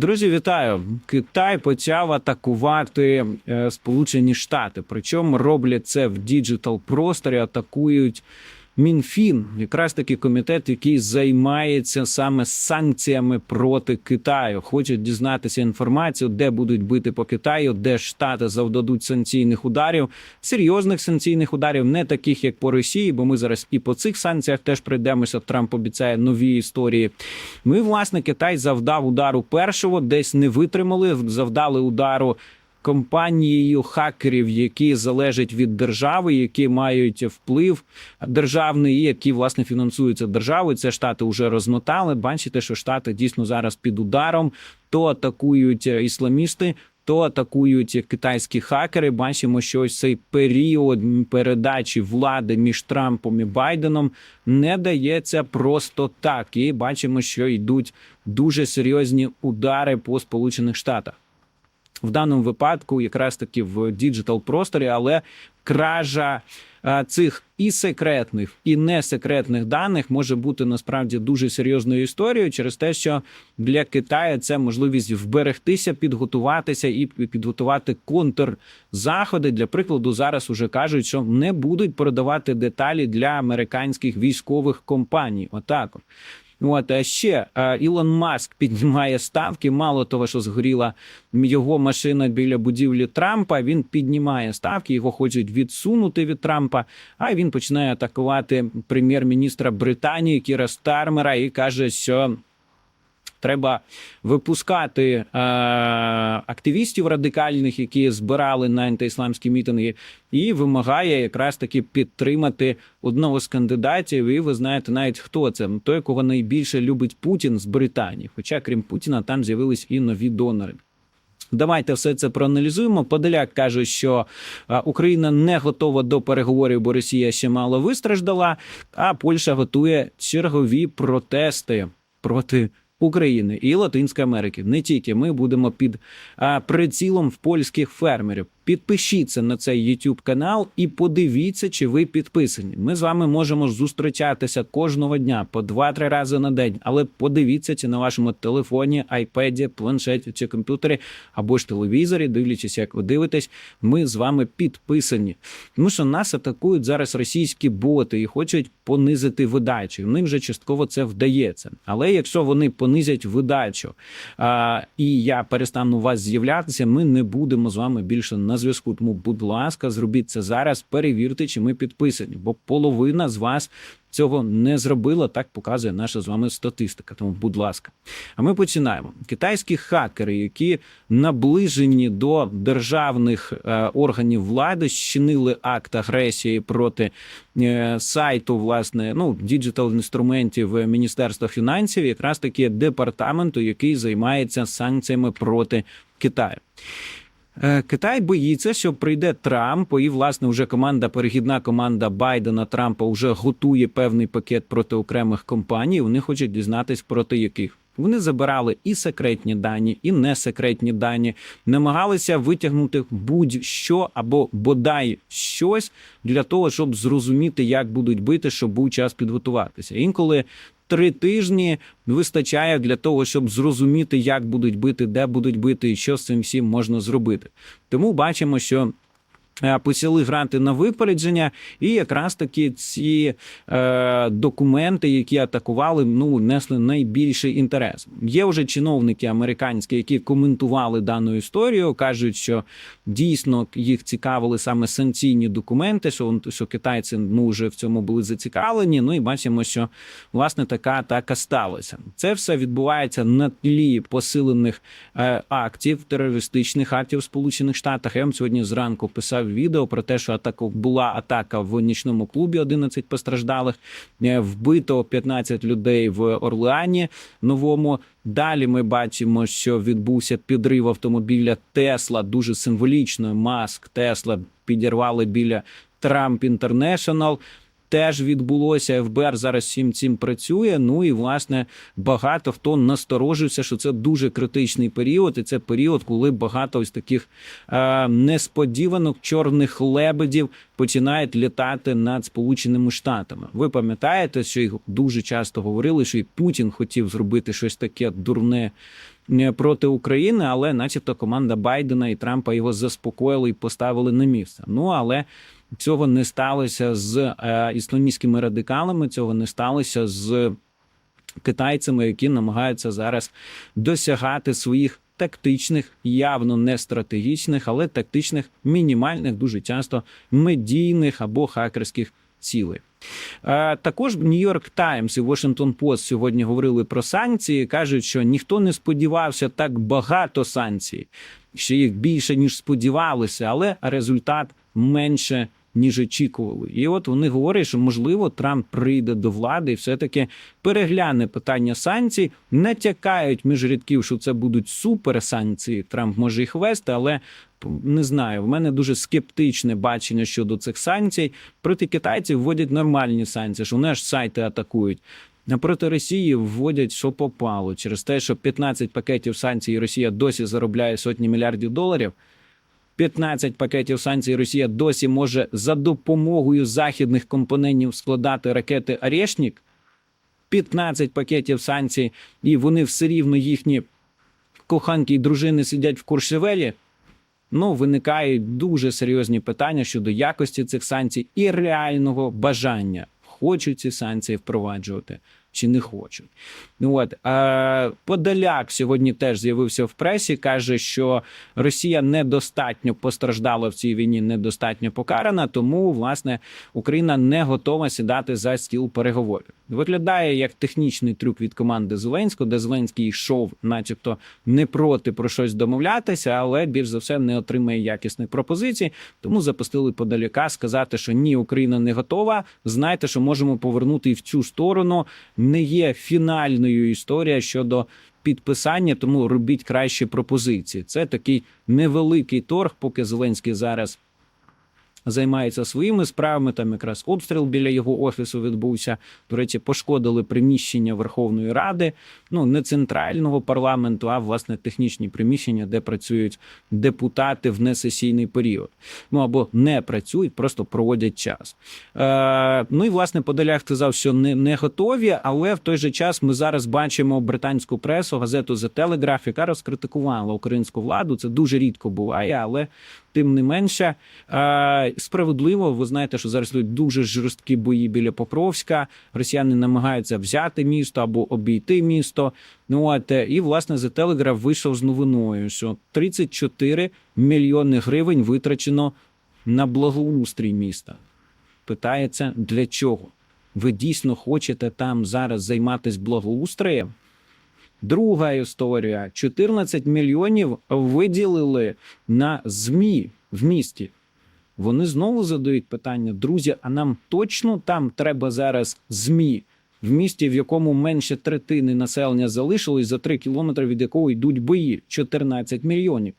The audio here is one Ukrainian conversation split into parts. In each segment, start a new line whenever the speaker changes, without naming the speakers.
Друзі, вітаю! Китай почав атакувати е, Сполучені Штати. Причому роблять це в діджитал просторі, атакують Мінфін, якраз таки комітет, який займається саме санкціями проти Китаю. Хочуть дізнатися інформацію, де будуть бити по Китаю, де штати завдадуть санкційних ударів, серйозних санкційних ударів, не таких як по Росії, бо ми зараз і по цих санкціях теж прийдемося. Трамп обіцяє нові історії. Ми, власне, Китай завдав удару першого, десь не витримали, завдали удару. Компанією хакерів, які залежать від держави, які мають вплив державний, і які власне фінансуються державою. Це штати вже розмотали. Бачите, що штати дійсно зараз під ударом, то атакують ісламісти. То атакують китайські хакери. Бачимо, що ось цей період передачі влади між Трампом і Байденом не дається просто так. І бачимо, що йдуть дуже серйозні удари по Сполучених Штатах в даному випадку, якраз таки в діджитал просторі, але кража цих і секретних, і несекретних даних може бути насправді дуже серйозною історією через те, що для Китаю це можливість вберегтися, підготуватися і підготувати контрзаходи. Для прикладу, зараз уже кажуть, що не будуть продавати деталі для американських військових компаній. Отак. От. А ще Ілон Маск піднімає ставки. Мало того, що згоріла його машина біля будівлі Трампа. Він піднімає ставки, його хочуть відсунути від Трампа. А він починає атакувати прем'єр-міністра Британії Кіра Стармера і каже, що. Треба випускати е, активістів радикальних, які збирали на антиісламські мітинги, і вимагає якраз таки підтримати одного з кандидатів. І ви знаєте навіть хто це той, кого найбільше любить Путін з Британії. Хоча крім Путіна, там з'явились і нові донори. Давайте все це проаналізуємо. Подоляк каже, що Україна не готова до переговорів, бо Росія ще мало вистраждала. А Польща готує чергові протести проти України і Латинської Америки. Не тільки ми будемо під прицілом в польських фермерів. Підпишіться на цей YouTube канал і подивіться, чи ви підписані. Ми з вами можемо зустрічатися кожного дня по 2-3 рази на день. Але подивіться, чи на вашому телефоні, айпеді, планшеті чи комп'ютері або ж телевізорі, дивлячись, як ви дивитесь, ми з вами підписані. Тому що нас атакують зараз російські боти і хочуть понизити видачу. Ним вже частково це вдається. Але якщо вони понизять видачу а, і я перестану у вас з'являтися, ми не будемо з вами більше на зв'язку. Тому, будь ласка, зробіть це зараз. Перевірте, чи ми підписані, бо половина з вас. Цього не зробила, так показує наша з вами статистика. Тому, будь ласка, а ми починаємо. Китайські хакери, які наближені до державних е, органів влади, щинили акт агресії проти е, сайту, власне, ну діджитал інструментів Міністерства фінансів, якраз таки департаменту, який займається санкціями проти Китаю. Е, Китай боїться, що прийде Трамп, і власне вже команда, перехідна команда Байдена Трампа вже готує певний пакет проти окремих компаній. Вони хочуть дізнатись проти яких. Вони забирали і секретні дані, і несекретні дані, намагалися витягнути будь-що або бодай щось для того, щоб зрозуміти, як будуть бити, щоб був час підготуватися. Інколи три тижні вистачає для того, щоб зрозуміти, як будуть бити, де будуть бити, і що з цим всім можна зробити. Тому бачимо, що. Е, Почали грати на випередження, і якраз таки ці е, документи, які атакували, ну несли найбільший інтерес. Є вже чиновники американські, які коментували дану історію, кажуть, що дійсно їх цікавили саме санкційні документи, що, що китайці ну вже в цьому були зацікавлені. Ну і бачимо, що власне така атака сталася. Це все відбувається на тлі посилених е, актів, терористичних актів в Сполучених Штатах. Я вам сьогодні зранку писав відео про те, що атака була атака в нічному клубі, 11 постраждалих, е, вбито 15 людей в Орлеані новому. Далі ми бачимо, що відбувся підрив автомобіля Тесла. Дуже символічно. Маск Тесла підірвали біля Трамп Інтернешнл. Теж відбулося ФБР зараз всім цим працює. Ну і власне багато хто насторожився, що це дуже критичний період, і це період, коли багато ось таких е, несподіванок чорних лебедів починають літати над Сполученими Штатами. Ви пам'ятаєте, що їх дуже часто говорили, що і Путін хотів зробити щось таке дурне е, проти України, але, начебто, команда Байдена і Трампа його заспокоїли і поставили на місце. Ну але цього не сталося з е, ісламістськими радикалами, цього не сталося з китайцями, які намагаються зараз досягати своїх тактичних, явно не стратегічних, але тактичних, мінімальних, дуже часто медійних або хакерських цілей. Е, Також Нью-Йорк Таймс і Washington Post сьогодні говорили про санкції. кажуть, що ніхто не сподівався так багато санкцій, що їх більше ніж сподівалися, але результат менше. Ніж очікували, і от вони говорять, що можливо Трамп прийде до влади і все-таки перегляне питання санкцій, натякають між рядків, що це будуть суперсанкції. Трамп може їх вести, але не знаю. В мене дуже скептичне бачення щодо цих санкцій. Проти китайців вводять нормальні санкції, що вони аж сайти атакують. А проти Росії вводять, що попало через те, що 15 пакетів санкцій Росія досі заробляє сотні мільярдів доларів. 15 пакетів санкцій Росія досі може за допомогою західних компонентів складати ракети Орешнік. 15 пакетів санкцій, і вони все рівно їхні коханки і дружини сидять в Куршевелі. Ну, виникають дуже серйозні питання щодо якості цих санкцій і реального бажання, хочуть ці санкції впроваджувати чи не хочуть. Ну от е, Подоляк сьогодні теж з'явився в пресі. каже, що Росія недостатньо постраждала в цій війні, недостатньо покарана, тому власне Україна не готова сідати за стіл переговорів. Виглядає як технічний трюк від команди Зеленського, де Зеленський йшов, начебто, не проти про щось домовлятися, але більш за все не отримає якісних пропозицій. Тому запустили подаляка сказати, що ні, Україна не готова. Знайте, що можемо повернути і в цю сторону. Не є фінальною історія щодо підписання, тому робіть кращі пропозиції. Це такий невеликий торг, поки Зеленський зараз займається своїми справами. Там якраз обстріл біля його офісу відбувся. До речі, пошкодили приміщення Верховної Ради, ну не центрального парламенту, а власне технічні приміщення, де працюють депутати в несесійний період. Ну або не працюють, просто проводять час. Е, ну і власне Подоляк сказав, що не, не готові, але в той же час ми зараз бачимо британську пресу, газету The Telegraph, яка розкритикувала українську владу. Це дуже рідко буває, але тим не менше справедливо. Ви знаєте, що зараз йдуть дуже жорсткі бої біля Покровська. Росіяни намагаються взяти місто або обійти місто. Ну от е, і власне The Telegraph вийшов з новиною, що 34 мільйони гривень витрачено на благоустрій міста. Питається для чого? Ви дійсно хочете там зараз займатися благоустроєм? Друга історія: 14 мільйонів виділили на ЗМІ в місті. Вони знову задають питання: друзі, а нам точно там треба зараз ЗМІ в місті, в якому менше третини населення залишилось за 3 кілометри, від якого йдуть бої 14 мільйонів.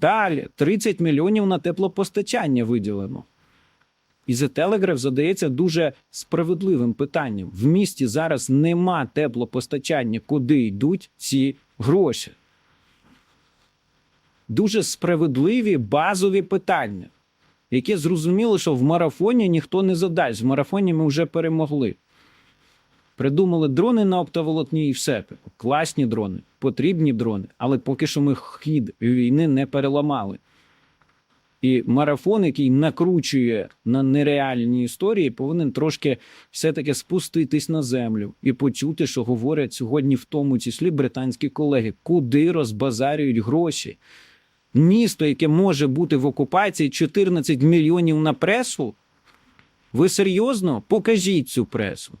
Далі 30 мільйонів на теплопостачання виділено. І The Telegraph задається дуже справедливим питанням. В місті зараз нема теплопостачання, куди йдуть ці гроші. Дуже справедливі базові питання, які зрозуміло, що в марафоні ніхто не задасть. В марафоні ми вже перемогли. Придумали дрони на оптоволокні і все. Класні дрони, потрібні дрони, але поки що ми хід війни не переламали. І марафон, який накручує на нереальні історії, повинен трошки все-таки спуститись на землю і почути, що говорять сьогодні, в тому числі британські колеги, куди розбазарюють гроші. Місто, яке може бути в окупації 14 мільйонів на пресу. Ви серйозно? Покажіть цю пресу.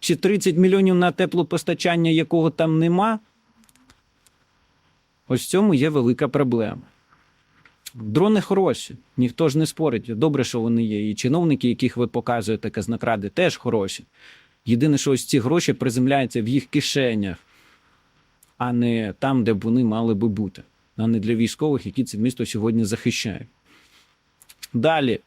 Чи 30 мільйонів на теплопостачання, якого там нема? Ось в цьому є велика проблема. Дрони хороші, ніхто ж не спорить. Добре, що вони є. І чиновники, яких ви показуєте казнокради, теж хороші. Єдине, що ось ці гроші приземляються в їх кишенях, а не там, де б вони мали би бути, а не для військових, які це місто сьогодні захищають. Далі.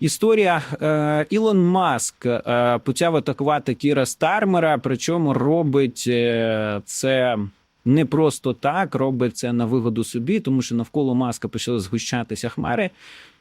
Історія е, Ілон Маск е, почав атакувати Кіра Стармера, причому робить е, це не просто так, робить це на вигоду собі, тому що навколо маска почали згущатися хмари.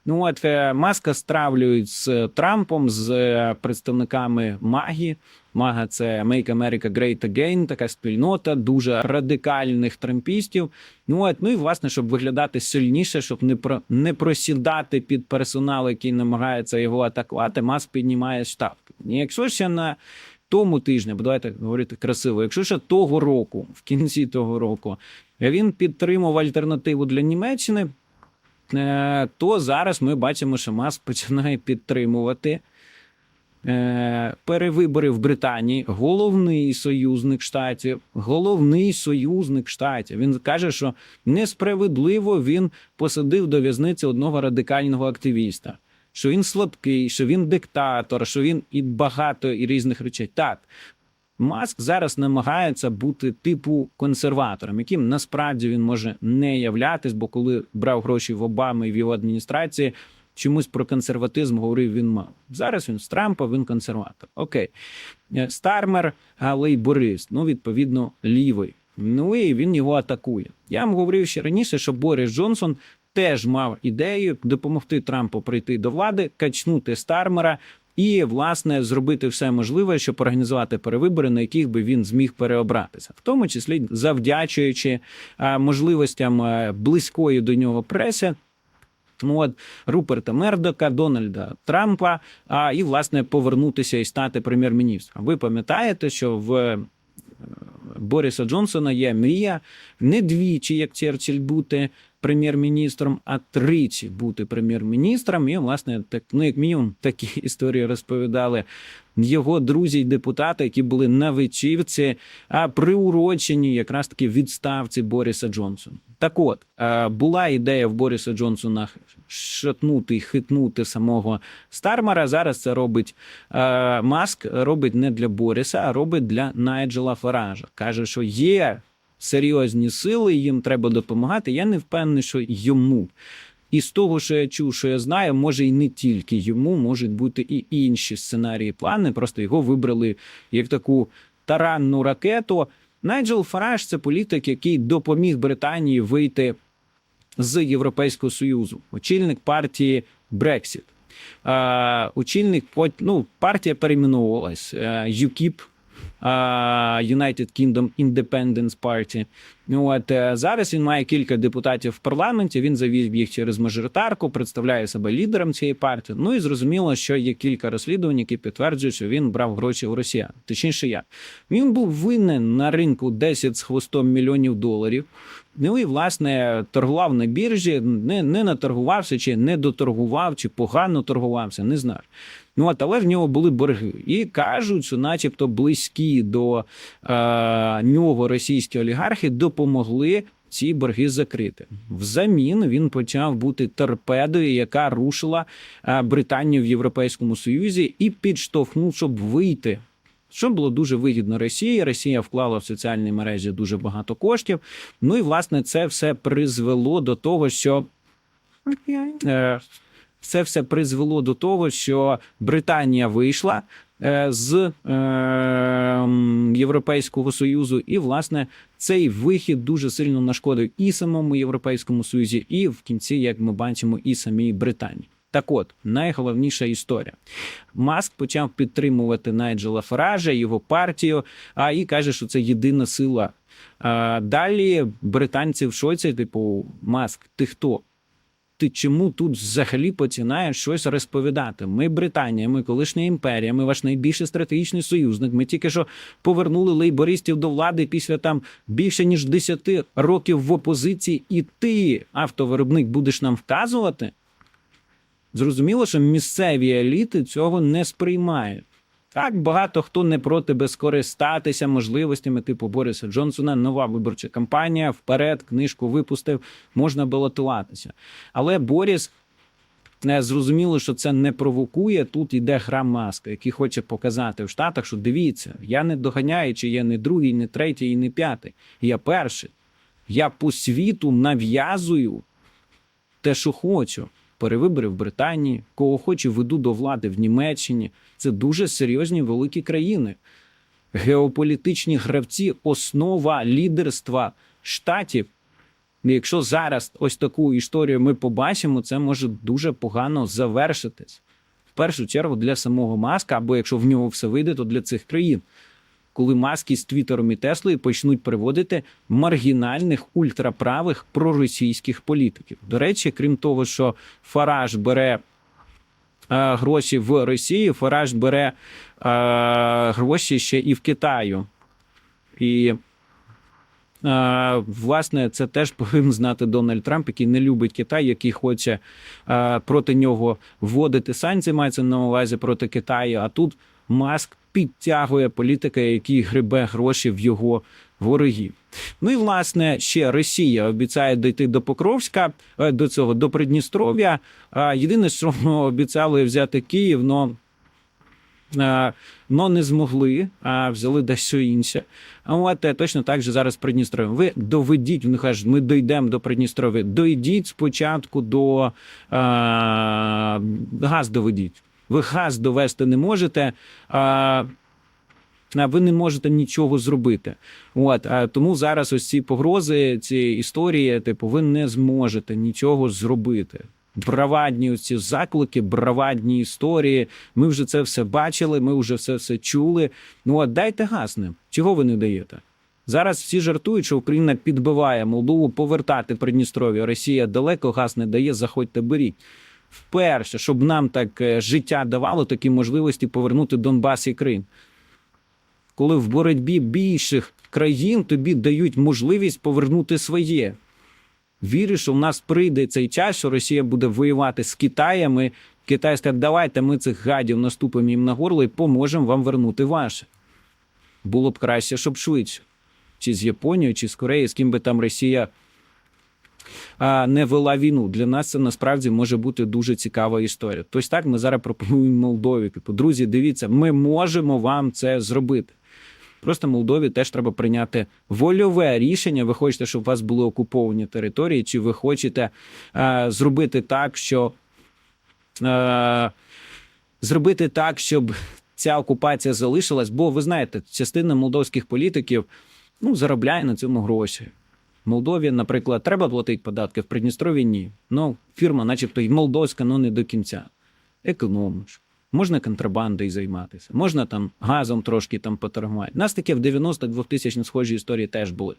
Ну от е, маска стравлюють з Трампом, з е, представниками магі. Мага це Make America Great Again, така спільнота дуже радикальних трампістів. Ну от, ну і власне, щоб виглядати сильніше, щоб не про не просідати під персонал, який намагається його атакувати. Маск піднімає. І якщо ще на тому тижні, бо давайте говорити красиво, якщо ще того року, в кінці того року, він підтримав альтернативу для Німеччини, е, то зараз ми бачимо, що Маск починає підтримувати. е, Перевибори в Британії, головний союзник штатів, головний союзник штатів. Він каже, що несправедливо він посадив до в'язниці одного радикального активіста, що він слабкий, що він диктатор, що він і багато і різних речей. Так, Маск зараз намагається бути типу консерватором, яким насправді він може не являтись, бо коли брав гроші в Обами і в його адміністрації, чомусь про консерватизм говорив він мав. Зараз він з Трампа, він консерватор. Окей. Е, Стармер, а лейборист, ну, відповідно, лівий. Ну і він його атакує. Я вам говорив ще раніше, що Борис Джонсон теж мав ідею допомогти Трампу прийти до влади, качнути Стармера і, власне, зробити все можливе, щоб організувати перевибори, на яких би він зміг переобратися, в тому числі завдячуючи можливостям близької до нього преси. От Руперта Мердока, Дональда Трампа, а і власне повернутися і стати прем'єр-міністром. Ви пам'ятаєте, що в е, Бориса Джонсона є мрія не двічі, як Черчилль, бути прем'єр-міністром, а тричі бути прем'єр-міністром. І, власне, так, ну, як мінімум, такі історії розповідали його друзі й депутати, які були на вечірці, а приурочені якраз таки відставці Бориса Джонсона. Так от, е, була ідея в Бориса Джонсона шатнути і хитнути самого Стармара. Зараз це робить е, Маск, робить не для Бориса, а робить для Найджела Фаража. Каже, що є серйозні сили, їм треба допомагати. Я не впевнений, що йому. І з того, що я чув, що я знаю, може і не тільки йому, можуть бути і інші сценарії, плани. Просто його вибрали як таку таранну ракету. Найджел Фараж це політик, який допоміг Британії вийти з Європейського Союзу, очільник партії Брексіт. Очільник ну, партія перейменовувалась е, е, United Kingdom Independence Party. От е, зараз він має кілька депутатів в парламенті. Він завів їх через мажоритарку, представляє себе лідером цієї партії. Ну і зрозуміло, що є кілька розслідувань, які підтверджують, що він брав гроші у росіян. Точніше, я він був винен на ринку 10 з хвостом мільйонів доларів. Ну і власне торгував на біржі, не, не наторгувався, чи не доторгував, чи погано торгувався, не знаю. Ну от, але в нього були борги. І кажуть, що, начебто, близькі до е, нього російські олігархи допомогли ці борги закрити. Взамін він почав бути торпедою, яка рушила е, Британію в Європейському Союзі і підштовхнув, щоб вийти. Що було дуже вигідно Росії. Росія вклала в соціальні мережі дуже багато коштів. Ну і власне це все призвело до того, що е, це все призвело до того, що Британія вийшла е, з е, Європейського Союзу, і власне цей вихід дуже сильно нашкодив і самому Європейському Союзі, і в кінці, як ми бачимо, і самій Британії. Так от, найголовніша історія. Маск почав підтримувати Найджела Фаража, його партію, а і каже, що це єдина сила. А, далі британці в шоці, типу, Маск, ти хто? Ти чому тут взагалі починаєш щось розповідати? Ми Британія, ми колишня імперія, ми ваш найбільший стратегічний союзник. Ми тільки що повернули лейбористів до влади після там більше ніж 10 років в опозиції, і ти, автовиробник, будеш нам вказувати? Зрозуміло, що місцеві еліти цього не сприймають. Так, багато хто не проти би скористатися можливостями типу Бориса Джонсона. Нова виборча кампанія, вперед, книжку випустив, можна балотуватися. Але Борис не зрозуміло, що це не провокує. Тут іде гра маска, який хоче показати в Штатах, що дивіться, я не доганяю, чи я не другий, не третій і не п'ятий. Я перший. Я по світу нав'язую те, що хочу. Перевибори в Британії, кого хочу, веду до влади в Німеччині. Це дуже серйозні великі країни. Геополітичні гравці, основа лідерства штатів. Якщо зараз ось таку історію ми побачимо, це може дуже погано завершитись. В першу чергу для самого Маска, або якщо в нього все вийде, то для цих країн. Коли маски з Твіттером і Теслою почнуть приводити маргінальних ультраправих проросійських політиків. До речі, крім того, що Фараж бере е, гроші в Росії, Фараж бере е, гроші ще і в Китаю. І Е, Власне, це теж повинен знати Дональд Трамп, який не любить Китай, який хоче е, проти нього вводити санкції, мається на увазі проти Китаю. А тут Маск підтягує політика, який грибе гроші в його ворогів. Ну і власне ще Росія обіцяє дійти до Покровська, е, до цього до Придністров'я. А Єдине, що обіцяли взяти Київ, но Е, но не змогли, а взяли дещо інше. А от е, точно так же зараз Придністров'я. Ви доведіть, вони кажуть, ми дійдемо до Придністров'я. Дойдіть спочатку до е, газ доведіть. Ви газ довести не можете. А, ви не можете нічого зробити. От а тому зараз ось ці погрози, ці історії, типу, ви не зможете нічого зробити. Бравадні ці заклики, бравадні історії. Ми вже це все бачили, ми вже все все чули. Ну от дайте газ ним. Чого ви не даєте? Зараз всі жартують, що Україна підбиває Молдову повертати Придністров'я. Росія далеко газ не дає. Заходьте, беріть. Вперше, щоб нам так е, життя давало такі можливості повернути Донбас і Крим. Коли в боротьбі більших країн тобі дають можливість повернути своє. Вірю, що в нас прийде цей час, що Росія буде воювати з Китаєм. і Китай скаже, давайте ми цих гадів наступимо їм на горло і поможемо вам вернути ваше. Було б краще, щоб швидше. Чи з Японією, чи з Кореєю, з ким би там Росія не вела війну. Для нас це насправді може бути дуже цікава історія. Тобто так ми зараз пропонуємо Молдові. Типу, друзі, дивіться, ми можемо вам це зробити. Просто Молдові теж треба прийняти вольове рішення. Ви хочете, щоб у вас були окуповані території, чи ви хочете е, зробити так, що е, зробити так, щоб ця окупація залишилась? Бо ви знаєте, частина молдовських політиків ну, заробляє на цьому гроші. Молдові, наприклад, треба платити податки в Придністрові ні. Ну, фірма, начебто, й молдовська, ну не до кінця. Економиш. Можна контрабандою займатися, можна там газом трошки там поторгувати. У Нас таке в 90-2000 схожі історії теж були.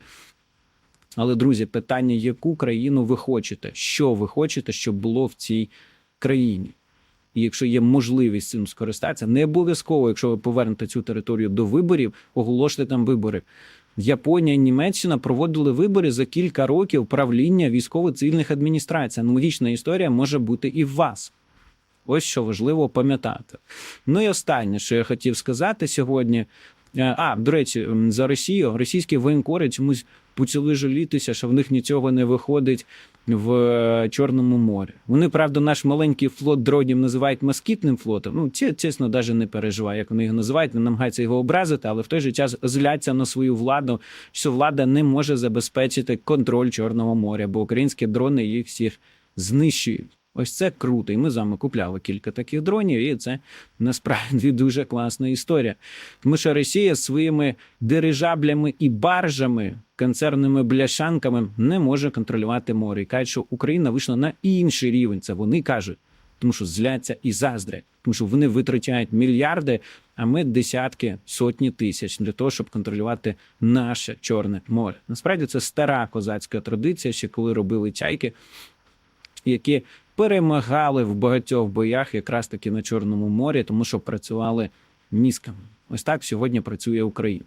Але, друзі, питання: яку країну ви хочете? Що ви хочете, щоб було в цій країні? І якщо є можливість цим скористатися, не обов'язково, якщо ви повернете цю територію до виборів, оголоште там вибори. Японія і Німеччина проводили вибори за кілька років правління військово-цивільних адміністрацій. Аналогічна історія може бути і в вас. Ось що важливо пам'ятати. Ну і останнє, що я хотів сказати сьогодні. Е, А, до речі, за Росію російські воєнкори чомусь почали жалітися, що в них нічого не виходить в е, Чорному морі. Вони, правда, наш маленький флот дронів називають москітним флотом. Ну, чи- чесно, навіть не переживає, як вони його називають, не намагаються його образити, але в той же час зляться на свою владу, що влада не може забезпечити контроль Чорного моря, бо українські дрони їх всіх знищують. Ось це круто. І ми з вами купляли кілька таких дронів, і це насправді дуже класна історія. Тому що Росія своїми дирижаблями і баржами, концерними бляшанками не може контролювати море. І кажуть, що Україна вийшла на інший рівень. Це вони кажуть, тому що зляться і заздрять, тому що вони витрачають мільярди, а ми десятки, сотні тисяч для того, щоб контролювати наше Чорне море. Насправді це стара козацька традиція, ще коли робили чайки які перемагали в багатьох боях якраз таки на Чорному морі, тому що працювали мізками. Ось так сьогодні працює Україна.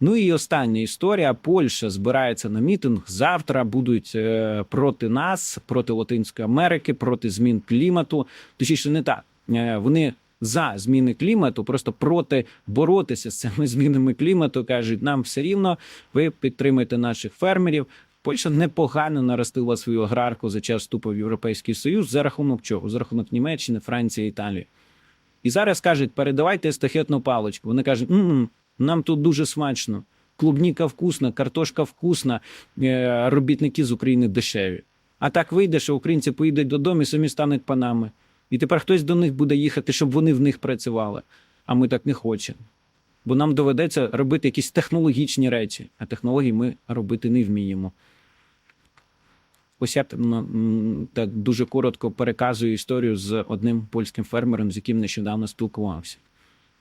Ну і остання історія. Польща збирається на мітинг. Завтра будуть е, проти нас, проти Латинської Америки, проти змін клімату. Точніше, не так. Е, Вони за зміни клімату, просто проти боротися з цими змінами клімату. кажуть, нам все рівно, ви підтримуєте наших фермерів. Польща непогано наростила свою аграрку за час вступу в Європейський Союз за рахунок чого? За рахунок Німеччини, Франції, Італії. І зараз кажуть, передавайте естафетну паличку. Вони кажуть, «М-м, нам тут дуже смачно. Клубніка вкусна, картошка вкусна, е, робітники з України дешеві. А так вийде, що українці поїдуть додому і самі стануть панами. І тепер хтось до них буде їхати, щоб вони в них працювали. А ми так не хочемо. Бо нам доведеться робити якісь технологічні речі, а технології ми робити не вміємо. Посібно м, так дуже коротко переказую історію з одним польським фермером, з яким нещодавно спілкувався.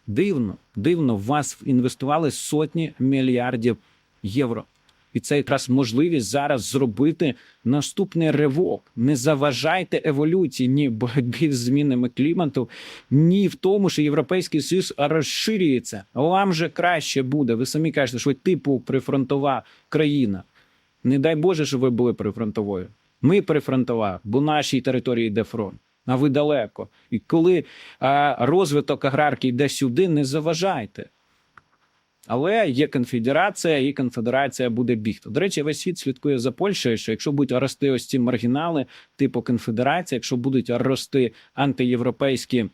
Дивно, дивно, вас інвестували сотні мільярдів євро. І це якраз можливість зараз зробити наступний ривок. Не заважайте еволюції ні в боротьбі з змінами клімату, ні в тому, що Європейський Союз розширюється. Вам же краще буде. Ви самі кажете, що ви типу прифронтова країна. Не дай Боже, що ви були прифронтовою. Ми прифронтова, бо нашій території йде фронт. А ви далеко. І коли а, розвиток аграрки йде сюди, не заважайте. Але є конфедерація, і конфедерація буде бігти. До речі, весь світ слідкує за Польщею, що якщо будуть рости ось ці маргінали, типу конфедерація, якщо будуть рости антиєвропейські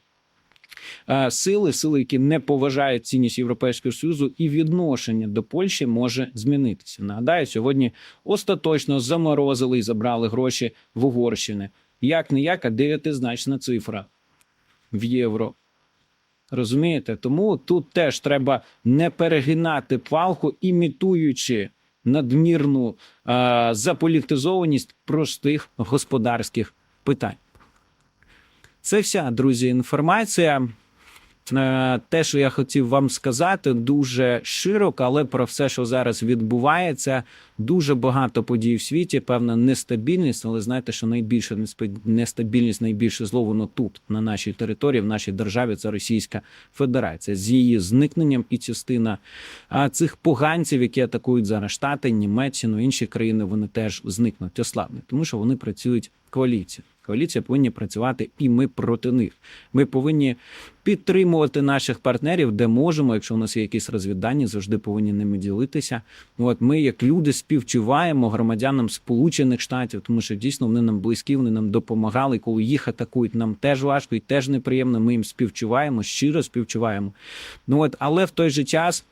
сили, сили, які не поважають цінність Європейського Союзу, і відношення до Польщі може змінитися. Нагадаю, сьогодні остаточно заморозили і забрали гроші в Угорщини. Як не як, а дев'ятизначна цифра в євро. Розумієте? Тому тут теж треба не перегинати палку, імітуючи надмірну е, заполітизованість простих господарських питань. Це вся, друзі, інформація. Е, Те, що я хотів вам сказати, дуже широко, але про все, що зараз відбувається, дуже багато подій в світі, певна нестабільність. Але знаєте, що найбільша нестабільність, найбільше зло воно тут, на нашій території, в нашій державі, це Російська Федерація з її зникненням і частина цих поганців, які атакують зараз Штати, Німеччину, інші країни, вони теж зникнуть, ослабнуть, тому що вони працюють в коаліції. Коаліція повинні працювати, і ми проти них. Ми повинні підтримувати наших партнерів, де можемо. Якщо у нас є якісь розвіддані, завжди повинні ними ділитися. От ми, як люди, співчуваємо громадянам Сполучених Штатів, тому що дійсно вони нам близькі, вони нам допомагали. Коли їх атакують, нам теж важко і теж неприємно. Ми їм співчуваємо, щиро співчуваємо. Ну от, але в той же час.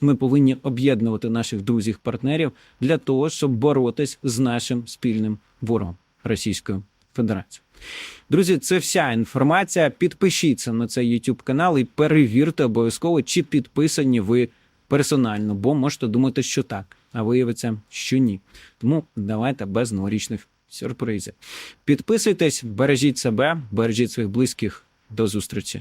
Ми повинні об'єднувати наших друзів партнерів для того, щоб боротись з нашим спільним ворогом Російською Федерацією. Друзі, це вся інформація. Підпишіться на цей YouTube канал і перевірте обов'язково, чи підписані ви персонально, бо можете думати, що так, а виявиться, що ні. Тому давайте без новорічних сюрпризів. Підписуйтесь, бережіть себе, бережіть своїх близьких. До зустрічі.